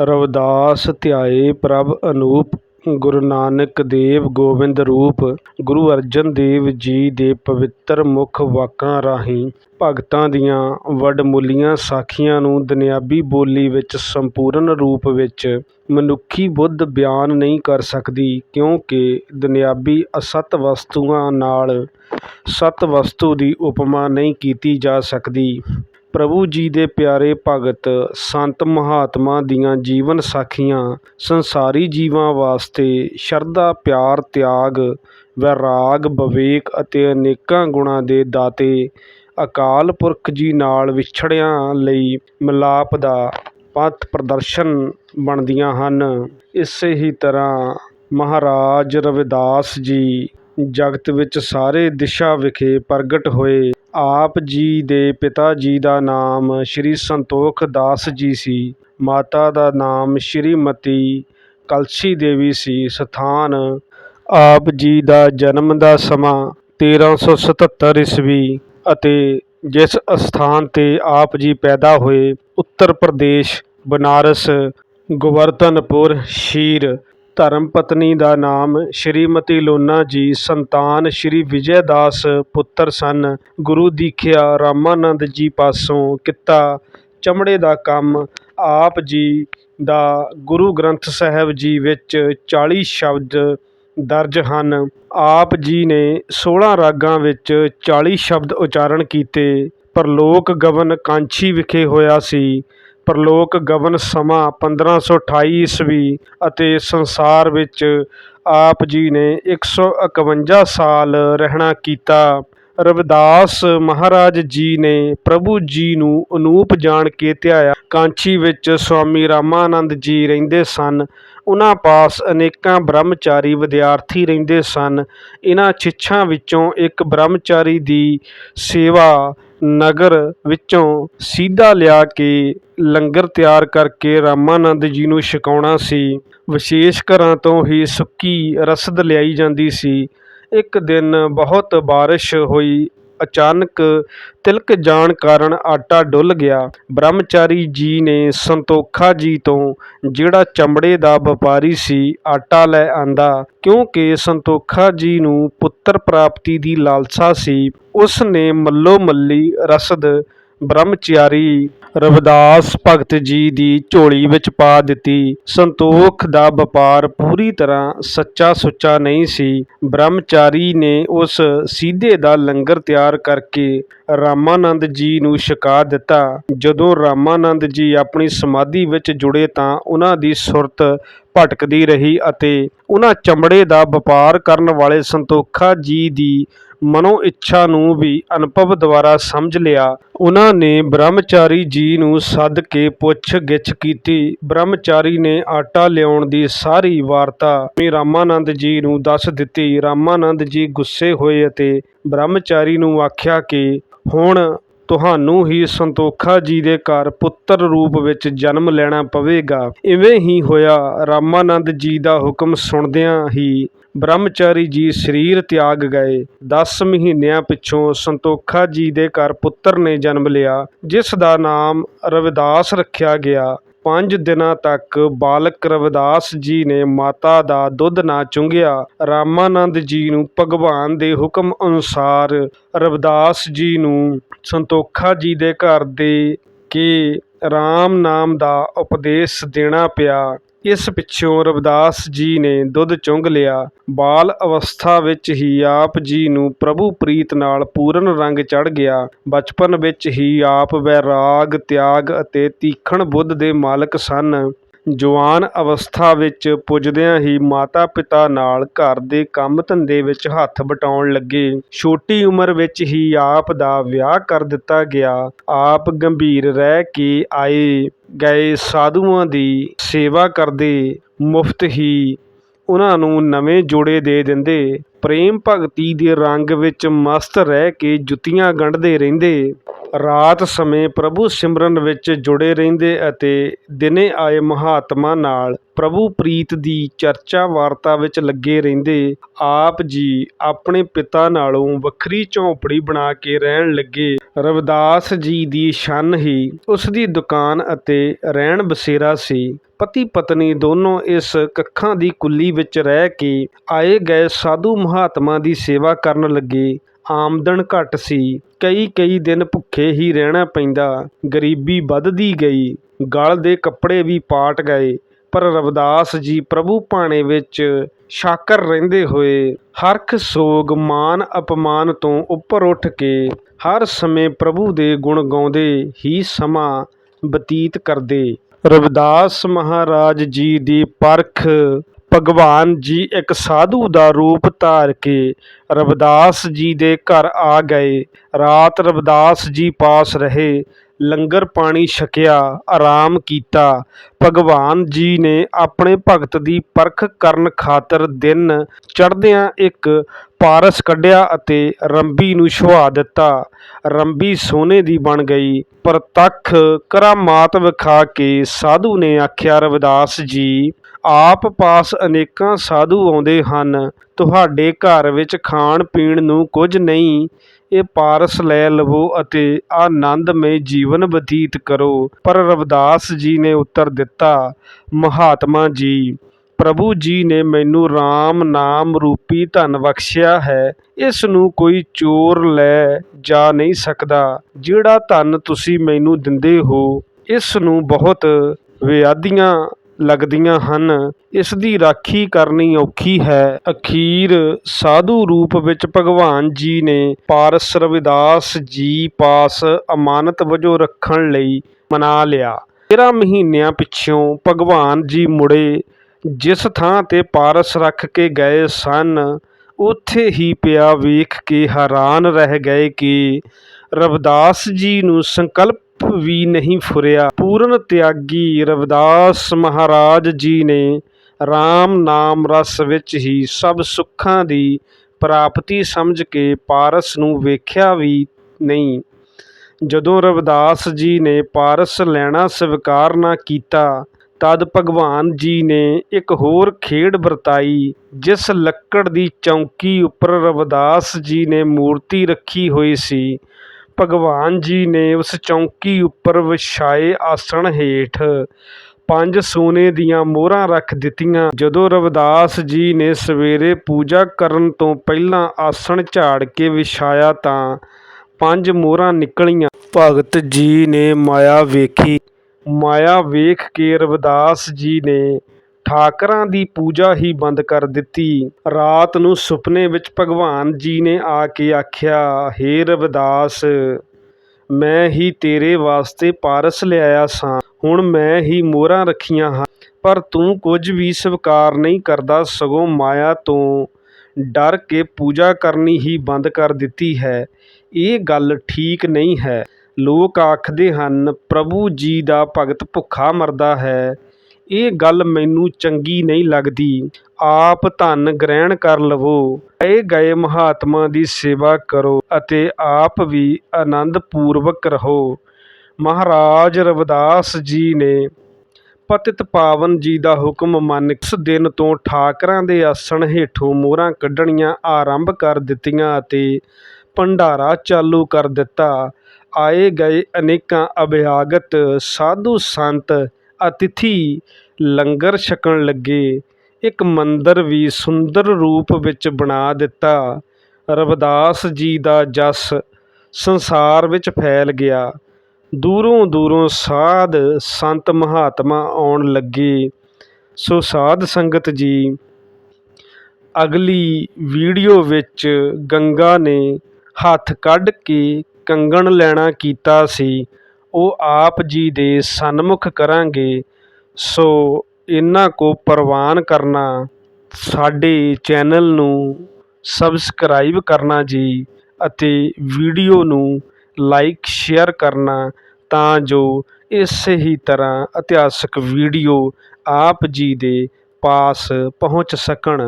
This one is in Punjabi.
ਰਵਿਦਾਸ ਧਿਆਏ ਪ੍ਰਭ ਅਨੂਪ, ਗੁਰੂ ਨਾਨਕ ਦੇਵ ਗੋਬਿੰਦ ਰੂਪ, ਗੁਰੂ ਅਰਜਨ ਦੇਵ ਜੀ ਦੇ ਪਵਿੱਤਰ ਮੁੱਖ ਵਾਕਾਂ ਰਾਹੀਂ ਭਗਤਾਂ ਦੀਆਂ ਵਡਮੁੱਲੀਆਂ ਸਾਖੀਆਂ ਨੂੰ ਦੁਨਿਆਵੀ ਬੋਲੀ ਵਿੱਚ ਸੰਪੂਰਨ ਰੂਪ ਵਿੱਚ ਮਨੁੱਖੀ ਬੁੱਧ ਬਿਆਨ ਨਹੀਂ ਕਰ ਸਕਦੀ, ਕਿਉਂਕਿ ਦੁਨਿਆਵੀ ਅਸਤ ਵਸਤੂਆਂ ਨਾਲ ਸਤ ਵਸਤੂ ਦੀ ਉਪਮਾ ਨਹੀਂ ਕੀਤੀ ਜਾ ਸਕਦੀ। ਪ੍ਰਭੂ ਜੀ ਦੇ ਪਿਆਰੇ ਭਗਤ, ਸੰਤ ਮਹਾਤਮਾ ਦੀਆਂ ਜੀਵਨ ਸਾਖੀਆਂ, ਸੰਸਾਰੀ ਜੀਵਾਂ ਵਾਸਤੇ ਸ਼ਰਧਾ, ਪਿਆਰ, ਤਿਆਗ, ਵੈਰਾਗ, ਵਿਵੇਕ ਅਤੇ ਅਨੇਕਾਂ ਗੁਣਾਂ ਦੇ ਦਾਤੇ ਅਕਾਲ ਪੁਰਖ ਜੀ ਨਾਲ ਵਿਛੜਿਆਂ ਲਈ ਮਿਲਾਪ ਦਾ ਪਥ ਪ੍ਰਦਰਸ਼ਨ ਬਣਦੀਆਂ ਹਨ। ਇਸੇ ਹੀ ਤਰ੍ਹਾਂ ਮਹਾਰਾਜ ਰਵਿਦਾਸ ਜੀ ਜਗਤ ਵਿੱਚ ਸਾਰੇ ਦਿਸ਼ਾ ਵਿਖੇ ਪ੍ਰਗਟ ਹੋਏ ਆਪ ਜੀ ਦੇ ਪਿਤਾ ਜੀ ਦਾ ਨਾਮ ਸ਼੍ਰੀ ਸੰਤੋਖ ਦਾਸ ਜੀ ਸੀ। ਮਾਤਾ ਦਾ ਨਾਮ ਸ਼੍ਰੀਮਤੀ ਕਲਸੀ ਦੇਵੀ ਸੀ। ਸਥਾਨ ਆਪ ਜੀ ਦਾ ਜਨਮ ਦਾ ਸਮਾਂ 1377 ਈਸਵੀ ਅਤੇ ਜਿਸ ਅਸਥਾਨ ਤੇ ਆਪ ਜੀ ਪੈਦਾ ਹੋਏ, ਉੱਤਰ ਪ੍ਰਦੇਸ਼, ਬਨਾਰਸ, ਗੋਵਰਧਨਪੁਰ, ਸ਼ੀਰ ਧਰਮ ਪਤਨੀ ਦਾ ਨਾਮ ਸ਼੍ਰੀਮਤੀ ਲੋਨਾ ਜੀ, ਸੰਤਾਨ ਸ਼੍ਰੀ ਵਿਜੈ ਦਾਸ ਪੁੱਤਰ ਸਨ। ਗੁਰੂ ਦੀਖਿਆ ਰਾਮਾਨੰਦ ਜੀ ਪਾਸੋਂ ਕੀਤਾ ਚਮੜੇ ਦਾ ਕੰਮ। ਆਪ ਜੀ ਦਾ ਗੁਰੂ ਗ੍ਰੰਥ ਸਾਹਿਬ ਜੀ ਵਿੱਚ 40 ਸ਼ਬਦ ਦਰਜ ਹਨ। ਆਪ ਜੀ ਨੇ 16 ਰਾਗਾਂ ਵਿੱਚ 40 ਸ਼ਬਦ ਉਚਾਰਨ ਕੀਤੇ। ਪਰਲੋਕ ਗਗਨ ਕਾਂਛੀ ਵਿਖੇ ਹੋਇਆ ਸੀ। ਪਰਲੋਕ ਗਗਨ ਸਮਾਂ 1528 ਈਸਵੀ ਅਤੇ ਸੰਸਾਰ ਵਿੱਚ ਆਪ ਜੀ ਨੇ 151 ਸਾਲ ਰਹਿਣਾ ਕੀਤਾ। ਰਵਿਦਾਸ ਮਹਾਰਾਜ ਜੀ ਨੇ ਪ੍ਰਭੂ ਜੀ ਨੂੰ ਅਨੂਪ ਜਾਣ ਕੇ ਧਿਆਇਆ। ਕਾਂਚੀ ਵਿੱਚ ਸਵਾਮੀ ਰਾਮਾਨੰਦ ਜੀ ਰਹਿੰਦੇ ਸਨ। ਉਹਨਾਂ ਪਾਸ ਅਨੇਕਾਂ ਬ੍ਰਹਮਚਾਰੀ ਵਿਦਿਆਰਥੀ ਰਹਿੰਦੇ ਸਨ। ਇਹਨਾਂ ਛਿੱਛਾਂ ਵਿੱਚੋਂ ਇੱਕ ਬ੍ਰਹਮਚਾਰੀ ਦੀ ਸੇਵਾ ਨਗਰ ਵਿੱਚੋਂ ਸੀਧਾ ਲਿਆ ਕੇ ਲੰਗਰ ਤਿਆਰ ਕਰਕੇ ਰਾਮਾਨੰਦ ਜੀ ਨੂੰ ਛਕਾਉਣਾ ਸੀ। ਵਿਸ਼ੇਸ਼ ਘਰਾਂ ਤੋਂ ਹੀ ਸੁੱਕੀ ਰਸਦ ਲਿਆਈ ਜਾਂਦੀ ਸੀ। ਇੱਕ ਦਿਨ ਬਹੁਤ ਬਾਰਿਸ਼ ਹੋਈ ਅਚਾਨਕ ਤਿਲਕ ਜਾਣ ਕਾਰਨ ਆਟਾ ਡੁੱਲ ਗਿਆ। ਬ੍ਰਹਮਚਾਰੀ ਜੀ ਨੇ ਸੰਤੋਖਾ ਜੀ ਤੋਂ ਜਿਹੜਾ ਚਮੜੇ ਦਾ ਵਪਾਰੀ ਸੀ, ਆਟਾ ਲੈ ਆਂਦਾ। ਕਿਉਂਕਿ ਸੰਤੋਖਾ ਜੀ ਨੂੰ ਪੁੱਤਰ ਪ੍ਰਾਪਤੀ ਦੀ ਲਾਲਸਾ ਸੀ ਉਸ ਨੇ ਮੱਲੋ ਮੱਲੀ ਰਸਦ ਬ੍ਰਹਮਚਾਰੀ ਰਵਿਦਾਸ ਭਗਤ ਜੀ ਦੀ ਝੋਲੀ ਵਿੱਚ ਪਾ ਦਿੱਤੀ। ਸੰਤੋਖ ਦਾ ਵਪਾਰ ਪੂਰੀ ਤਰ੍ਹਾਂ ਸੱਚਾ ਸੁੱਚਾ ਨਹੀਂ ਸੀ। ਬ੍ਰਹਮਚਾਰੀ ਨੇ ਉਸ ਸੀਧੇ ਦਾ ਲੰਗਰ ਤਿਆਰ ਕਰਕੇ ਰਾਮਾਨੰਦ ਜੀ ਨੂੰ ਛਕਾ ਦਿੱਤਾ। ਜਦੋਂ ਰਾਮਾਨੰਦ ਜੀ ਆਪਣੀ ਸਮਾਧੀ ਵਿੱਚ ਜੁੜੇ ਤਾਂ ਉਹਨਾਂ ਦੀ ਸੁਰਤ ਭਟਕਦੀ ਰਹੀ ਅਤੇ ਉਹਨਾਂ ਚਮੜੇ ਦਾ ਵਪਾਰ ਕਰਨ ਵਾਲੇ ਸੰਤੋਖਾ ਜੀ ਦੀ ਮਨੋ ਇੱਛਾ ਨੂੰ ਵੀ ਅਨੁਭਵ ਦੁਆਰਾ ਸਮਝ ਲਿਆ। ਉਹਨਾਂ ਨੇ ਬ੍ਰਹਮਚਾਰੀ ਜੀ ਨੂੰ ਸੱਦ ਕੇ ਪੁੱਛ ਗਿੱਛ ਕੀਤੀ। ਬ੍ਰਹਮਚਾਰੀ ਨੇ ਆਟਾ ਲਿਆਉਣ ਦੀ ਸਾਰੀ ਵਾਰਤਾ ਵੀ ਰਾਮਾਨੰਦ ਜੀ ਨੂੰ ਦੱਸ ਦਿੱਤੀ। ਰਾਮਾਨੰਦ ਜੀ ਗੁੱਸੇ ਹੋਏ ਅਤੇ ਬ੍ਰਹਮਚਾਰੀ ਨੂੰ ਆਖਿਆ ਕਿ ਹੁਣ ਤੁਹਾਨੂੰ ਹੀ ਸੰਤੋਖਾ ਜੀ ਦੇ ਘਰ ਪੁੱਤਰ ਰੂਪ ਵਿੱਚ ਜਨਮ ਲੈਣਾ ਪਵੇਗਾ। ਇਵੇਂ ਹੀ ਹੋਇਆ। ਰਾਮਾਨੰਦ ਜੀ ਦਾ ਹੁਕਮ ਸੁਣਦਿਆਂ ਹੀ ਬ੍ਰਹਮਚਾਰੀ ਜੀ ਸਰੀਰ ਤਿਆਗ ਗਏ। ਦਸ ਮਹੀਨਿਆਂ ਪਿੱਛੋਂ ਸੰਤੋਖਾ ਜੀ ਦੇ ਘਰ ਪੁੱਤਰ ਨੇ ਜਨਮ ਲਿਆ, ਜਿਸ ਦਾ ਨਾਮ ਰਵਿਦਾਸ ਰੱਖਿਆ ਗਿਆ। ਪੰਜ ਦਿਨਾਂ ਤੱਕ ਬਾਲਕ ਰਵਿਦਾਸ ਜੀ ਨੇ ਮਾਤਾ ਦਾ ਦੁੱਧ ਨਾ ਚੁੰਘਿਆ ਰਾਮਾਨੰਦ ਜੀ ਨੂੰ ਭਗਵਾਨ ਦੇ ਹੁਕਮ ਅਨੁਸਾਰ ਰਵਿਦਾਸ ਜੀ ਨੂੰ ਸੰਤੋਖਾ ਜੀ ਦੇ ਘਰ ਦੇ ਕੇ ਰਾਮ ਨਾਮ ਦਾ ਉਪਦੇਸ਼ ਦੇਣਾ ਪਿਆ। ਇਸ ਪਿੱਛੋਂ ਰਵਿਦਾਸ ਜੀ ਨੇ ਦੁੱਧ ਚੁੰਘ ਲਿਆ। ਬਾਲ ਅਵਸਥਾ ਵਿੱਚ ਹੀ ਆਪ ਜੀ ਨੂੰ ਪ੍ਰਭੂ ਪ੍ਰੀਤ ਨਾਲ ਪੂਰਨ ਰੰਗ ਚੜ੍ਹ ਗਿਆ। ਬਚਪਨ ਵਿੱਚ ਹੀ ਆਪ ਵੈਰਾਗ, ਤਿਆਗ ਅਤੇ ਤੀਖਣ ਬੁੱਧ ਦੇ ਮਾਲਕ ਸਨ। ਜਵਾਨ ਅਵਸਥਾ ਵਿੱਚ ਪੁੱਜਦਿਆਂ ਹੀ ਮਾਤਾ ਪਿਤਾ ਨਾਲ ਘਰ ਦੇ ਕੰਮ ਧੰਦੇ ਵਿੱਚ ਹੱਥ ਵਟਾਉਣ ਲੱਗੇ। ਛੋਟੀ ਉਮਰ ਵਿੱਚ ਹੀ ਆਪ ਦਾ ਵਿਆਹ ਕਰ ਦਿੱਤਾ ਗਿਆ। ਆਪ ਗੰਭੀਰ ਰਹਿ ਕੇ ਆਏ। ਗਏ ਸਾਧੂਆਂ ਦੀ ਸੇਵਾ ਕਰਦੇ। ਮੁਫਤ ਹੀ ਉਹਨਾਂ ਨੂੰ ਨਵੇਂ ਜੋੜੇ ਦੇ ਦਿੰਦੇ। ਪ੍ਰੇਮ ਭਗਤੀ ਦੇ ਰੰਗ ਵਿੱਚ ਮਸਤ ਰਹਿ ਕੇ ਜੁੱਤੀਆਂ ਗੰਢਦੇ ਰਹਿੰਦੇ। ਰਾਤ ਸਮੇਂ ਪ੍ਰਭੂ ਸਿਮਰਨ ਵਿੱਚ ਜੁੜੇ ਰਹਿੰਦੇ ਅਤੇ ਦਿਨੇ ਆਏ ਮਹਾਤਮਾ ਨਾਲ ਪ੍ਰਭੂ ਪ੍ਰੀਤ ਦੀ ਚਰਚਾ ਵਾਰਤਾ ਵਿੱਚ ਲੱਗੇ ਰਹਿੰਦੇ। ਆਪ ਜੀ ਆਪਣੇ ਪਿਤਾ ਨਾਲੋਂ ਵੱਖਰੀ ਝੌਂਪੜੀ ਬਣਾ ਕੇ ਰਹਿਣ ਲੱਗੇ। ਰਵਿਦਾਸ ਜੀ ਦੀ ਛੰਨ ਹੀ ਉਸ ਦੀ ਦੁਕਾਨ ਅਤੇ ਰਹਿਣ ਬਸੇਰਾ ਸੀ। ਪਤੀ ਪਤਨੀ ਦੋਨੋਂ ਇਸ ਕੱਖਾਂ ਦੀ ਕੁੱਲੀ ਵਿੱਚ ਰਹਿ ਕੇ ਆਏ ਗਏ ਸਾਧੂ ਮਹਾਤਮਾ ਦੀ ਸੇਵਾ ਕਰਨ ਲੱਗੇ। ਆਮਦਨ ਘੱਟ ਸੀ। ਕਈ ਕਈ ਦਿਨ ਭੁੱਖੇ ਹੀ ਰਹਿਣਾ ਪੈਂਦਾ। ਗਰੀਬੀ ਵੱਧਦੀ ਗਈ। ਗਲ ਦੇ ਕੱਪੜੇ ਵੀ ਪਾਟ ਗਏ। ਪਰ ਰਵਿਦਾਸ ਜੀ ਪ੍ਰਭੂ ਭਾਣੇ ਵਿੱਚ ਸ਼ਾਕਰ ਰਹਿੰਦੇ ਹੋਏ ਹਰਖ ਸੋਗ, ਮਾਨ ਅਪਮਾਨ ਤੋਂ ਉੱਪਰ ਉੱਠ ਕੇ ਹਰ ਸਮੇਂ ਪ੍ਰਭੂ ਦੇ ਗੁਣ ਗਾਉਂਦੇ ਹੀ ਸਮਾਂ ਬਤੀਤ ਕਰਦੇ। ਰਵਿਦਾਸ ਮਹਾਰਾਜ ਜੀ ਦੀ ਪਰਖ ਭਗਵਾਨ ਜੀ ਇੱਕ ਸਾਧੂ ਦਾ ਰੂਪ ਧਾਰ ਕੇ ਰਵਿਦਾਸ ਜੀ ਦੇ ਘਰ ਆ ਗਏ। ਰਾਤ ਰਵਿਦਾਸ ਜੀ ਪਾਸ ਰਹੇ। ਲੰਗਰ ਪਾਣੀ ਛਕਿਆ, ਆਰਾਮ ਕੀਤਾ। ਭਗਵਾਨ ਜੀ ਨੇ ਆਪਣੇ ਭਗਤ ਦੀ ਪਰਖ ਕਰਨ ਖਾਤਰ ਦਿਨ ਚੜ੍ਹਦਿਆਂ ਇੱਕ ਪਾਰਸ ਕੱਢਿਆ ਅਤੇ ਰੰਬੀ ਨੂੰ ਛੁਆ ਦਿੱਤਾ। ਰੰਬੀ ਸੋਨੇ ਦੀ ਬਣ ਗਈ। ਪ੍ਰਤੱਖ ਕਰਾਮਾਤ ਵਿਖਾ ਕੇ ਸਾਧੂ ਨੇ ਆਖਿਆ, ਰਵਿਦਾਸ ਜੀ, ਆਪ ਪਾਸ ਅਨੇਕਾਂ ਸਾਧੂ ਆਉਂਦੇ ਹਨ। ਤੁਹਾਡੇ ਘਰ ਵਿੱਚ ਖਾਣ ਪੀਣ ਨੂੰ ਕੁਝ ਨਹੀਂ ਇਹ ਪਾਰਸ ਲੈ ਲਵੋ ਅਤੇ ਆਨੰਦਮਈ ਜੀਵਨ ਬਤੀਤ ਕਰੋ। ਪਰ ਰਵਿਦਾਸ ਜੀ ਨੇ ਉੱਤਰ ਦਿੱਤਾ, ਮਹਾਤਮਾ ਜੀ, ਪ੍ਰਭੂ ਜੀ ਨੇ ਮੈਨੂੰ RAM ਨਾਮ ਰੂਪੀ ਧਨ ਬਖਸ਼ਿਆ ਹੈ। ਇਸ ਨੂੰ ਕੋਈ ਚੋਰ ਲੈ ਜਾ ਨਹੀਂ ਸਕਦਾ। ਜਿਹੜਾ ਧਨ ਤੁਸੀਂ ਮੈਨੂੰ ਦਿੰਦੇ ਹੋ ਇਸ ਨੂੰ ਬਹੁਤ ਵਿਆਧੀਆਂ ਲੱਗਦੀਆਂ ਹਨ। ਇਸ ਦੀ ਰਾਖੀ ਕਰਨੀ ਔਖੀ ਹੈ। ਅਖੀਰ ਸਾਧੂ ਰੂਪ ਵਿੱਚ ਭਗਵਾਨ ਜੀ ਨੇ ਪਾਰਸ ਰਵਿਦਾਸ ਜੀ ਪਾਸ ਅਮਾਨਤ ਵਜੋਂ ਰੱਖਣ ਲਈ ਮਨਾ ਲਿਆ। 13 ਮਹੀਨਿਆਂ ਪਿੱਛੋਂ ਭਗਵਾਨ ਜੀ ਮੁੜੇ। ਜਿਸ ਥਾਂ ਤੇ ਪਾਰਸ ਰੱਖ ਕੇ ਗਏ ਸਨ, ਉੱਥੇ ਹੀ ਪਿਆ ਵੇਖ ਕੇ ਹੈਰਾਨ ਰਹਿ ਗਏ ਕਿ ਰਵਿਦਾਸ ਜੀ ਨੂੰ ਸੰਕਲਪ ਵੀ ਨਹੀਂ ਫੁਰਿਆ। ਪੂਰਨ ਤਿਆਗੀ ਰਵਿਦਾਸ ਮਹਾਰਾਜ ਜੀ ਨੇ RAM ਨਾਮ ਰਸ ਵਿੱਚ ਹੀ ਸਭ ਸੁੱਖਾਂ ਦੀ ਪ੍ਰਾਪਤੀ ਸਮਝ ਕੇ ਪਾਰਸ ਨੂੰ ਵੇਖਿਆ ਵੀ ਨਹੀਂ। ਜਦੋਂ ਰਵਿਦਾਸ ਜੀ ਨੇ ਪਾਰਸ ਲੈਣਾ ਸਵੀਕਾਰ ਨਾ ਕੀਤਾ, ਤਦ ਭਗਵਾਨ ਜੀ ਨੇ ਇੱਕ ਹੋਰ ਖੇਡ ਵਰਤਾਈ, ਜਿਸ ਲੱਕੜ ਦੀ ਚੌਂਕੀ ਉੱਪਰ ਰਵਿਦਾਸ ਜੀ ਨੇ ਮੂਰਤੀ ਰੱਖੀ ਹੋਈ ਸੀ। ਭਗਵਾਨ ਜੀ ਨੇ ਉਸ ਚੌਂਕੀ ਉੱਪਰ ਵਿਛਾਏ ਆਸਣ ਹੇਠ ਪੰਜ ਸੋਨੇ ਦੀਆਂ ਮੋਹਰਾਂ ਰੱਖ ਦਿੱਤੀਆਂ। ਜਦੋਂ ਰਵਿਦਾਸ ਜੀ ਨੇ ਸਵੇਰੇ ਪੂਜਾ ਕਰਨ ਤੋਂ ਪਹਿਲਾਂ ਆਸਣ ਝਾੜ ਕੇ ਵਿਛਾਇਆ ਤਾਂ ਪੰਜ ਮੋਹਰਾਂ ਨਿਕਲੀਆਂ। ਭਗਤ ਜੀ ਨੇ ਮਾਇਆ ਵੇਖੀ। ਮਾਇਆ ਵੇਖ ਕੇ ਰਵਿਦਾਸ ਜੀ ਨੇ ਠਾਕਰਾਂ ਦੀ ਪੂਜਾ ਹੀ ਬੰਦ ਕਰ ਦਿੱਤੀ। ਰਾਤ ਨੂੰ ਸੁਪਨੇ ਵਿੱਚ ਭਗਵਾਨ ਜੀ ਨੇ ਆ ਕੇ ਆਖਿਆ, ਹੇ ਰਵਿਦਾਸ, ਮੈਂ ਹੀ ਤੇਰੇ ਵਾਸਤੇ ਪਾਰਸ ਲਿਆਇਆ ਸਾਂ। ਹੁਣ ਮੈਂ ਹੀ ਮੋਹਰਾਂ ਰੱਖੀਆਂ ਹਨ। ਪਰ ਤੂੰ ਕੁਝ ਵੀ ਸਵੀਕਾਰ ਨਹੀਂ ਕਰਦਾ, ਸਗੋਂ ਮਾਇਆ ਤੋਂ ਡਰ ਕੇ ਪੂਜਾ ਕਰਨੀ ਹੀ ਬੰਦ ਕਰ ਦਿੱਤੀ ਹੈ। ਇਹ ਗੱਲ ਠੀਕ ਨਹੀਂ ਹੈ। ਲੋਕ ਆਖਦੇ ਹਨ, ਪ੍ਰਭੂ ਜੀ ਦਾ ਭਗਤ ਭੁੱਖਾ ਮਰਦਾ ਹੈ। ਇਹ ਗੱਲ ਮੈਨੂੰ ਚੰਗੀ ਨਹੀਂ ਲੱਗਦੀ। ਆਪ ਧਨ ਗ੍ਰਹਿਣ ਕਰ ਲਵੋ। ਇਹ ਗਏ ਮਹਾਤਮਾ ਦੀ ਸੇਵਾ ਕਰੋ ਅਤੇ ਆਪ ਵੀ ਆਨੰਦ ਪੂਰਵਕ ਰਹੋ। ਮਹਾਰਾਜ ਰਵਿਦਾਸ ਜੀ ਨੇ ਪਤਿਤ ਪਾਵਨ ਜੀ ਦਾ ਹੁਕਮ ਮੰਨ ਉਸ ਦਿਨ ਤੋਂ ਠਾਕਰਾਂ ਦੇ ਆਸਣ ਹੇਠੋਂ ਮੋਹਰਾਂ ਕੱਢਣੀਆਂ ਆਰੰਭ ਕਰ ਦਿੱਤੀਆਂ ਅਤੇ ਭੰਡਾਰਾ ਚਾਲੂ ਕਰ ਦਿੱਤਾ। ਆਏ ਗਏ ਅਨੇਕਾਂ ਅਭਿਆਗਤ, ਸਾਧੂ ਸੰਤ ਅਤਿਥੀ ਲੰਗਰ ਛਕਣ ਲੱਗੇ। ਇੱਕ ਮੰਦਰ ਵੀ ਸੁੰਦਰ ਰੂਪ ਵਿੱਚ ਬਣਾ ਦਿੱਤਾ। ਰਵਿਦਾਸ ਜੀ ਦਾ ਜਸ ਸੰਸਾਰ ਵਿੱਚ ਫੈਲ ਗਿਆ। ਦੂਰੋਂ ਦੂਰੋਂ ਸਾਧ ਸੰਤ ਮਹਾਤਮਾ ਆਉਣ ਲੱਗੇ। ਸੋ ਸਾਧ ਸੰਗਤ ਜੀ, ਅਗਲੀ ਵੀਡੀਓ ਵਿੱਚ ਗੰਗਾ ਨੇ ਹੱਥ ਕੱਢ ਕੇ ਕੰਗਣ ਲੈਣਾ ਕੀਤਾ ਸੀ। ਉਹ ਆਪ ਜੀ ਦੇ ਸਨਮੁਖ ਕਰਾਂਗੇ, ਸੋ ਇਹਨਾਂ ਕੋ ਪ੍ਰਵਾਨ ਕਰਨਾ, ਸਾਡੇ ਚੈਨਲ ਨੂੰ ਸਬਸਕ੍ਰਾਈਬ ਕਰਨਾ ਜੀ ਅਤੇ ਵੀਡੀਓ ਨੂੰ ਲਾਈਕ, ਸ਼ੇਅਰ ਕਰਨਾ ਤਾਂ ਜੋ ਇਸੇ ਹੀ ਤਰ੍ਹਾਂ ਇਤਿਹਾਸਕ ਵੀਡੀਓ ਆਪ ਜੀ ਦੇ ਪਾਸ ਪਹੁੰਚ ਸਕਣ।